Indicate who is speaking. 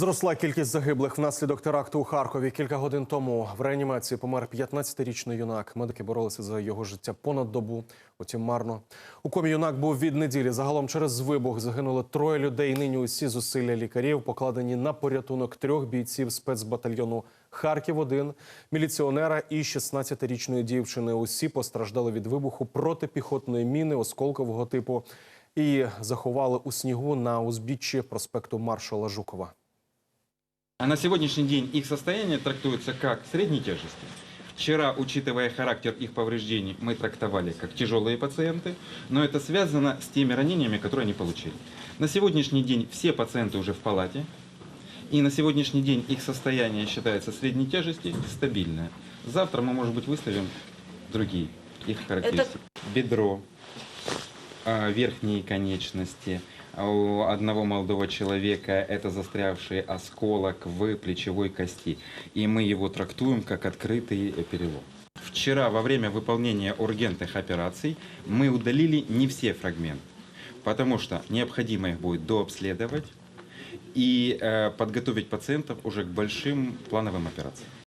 Speaker 1: Зросла кількість загиблих внаслідок теракту у Харкові. Кілька годин тому в реанімації помер 15-річний юнак. Медики боролися за його життя понад добу. Утім, марно. У комі юнак був від неділі. Загалом через вибух загинуло троє людей. Нині усі зусилля лікарів покладені на порятунок трьох бійців спецбатальйону Харків 1 міліціонера і 16-річної дівчини. Усі постраждали від вибуху протипіхотної міни осколкового типу. І заховали у снігу на узбіччі проспекту маршала Жукова.
Speaker 2: А на сегодняшний день их состояние трактуется как средней тяжести. Вчера, учитывая характер их повреждений, мы трактовали как тяжелые пациенты, но это связано с теми ранениями, которые они получили. На сегодняшний день все пациенты уже в палате, и на сегодняшний день их состояние считается средней тяжести, стабильное. Завтра мы, может быть, выставим другие их характеристики. Бедро, а, верхние конечности. А У одного молодого человека это застрявший осколок в плечевой кости. И мы его трактуем как открытый перелом. Вчера во время выполнения ургентных операций мы удалили не все фрагменты, потому что необходимо их будет дообследовать и э, подготовить пациентов уже к большим плановым операциям.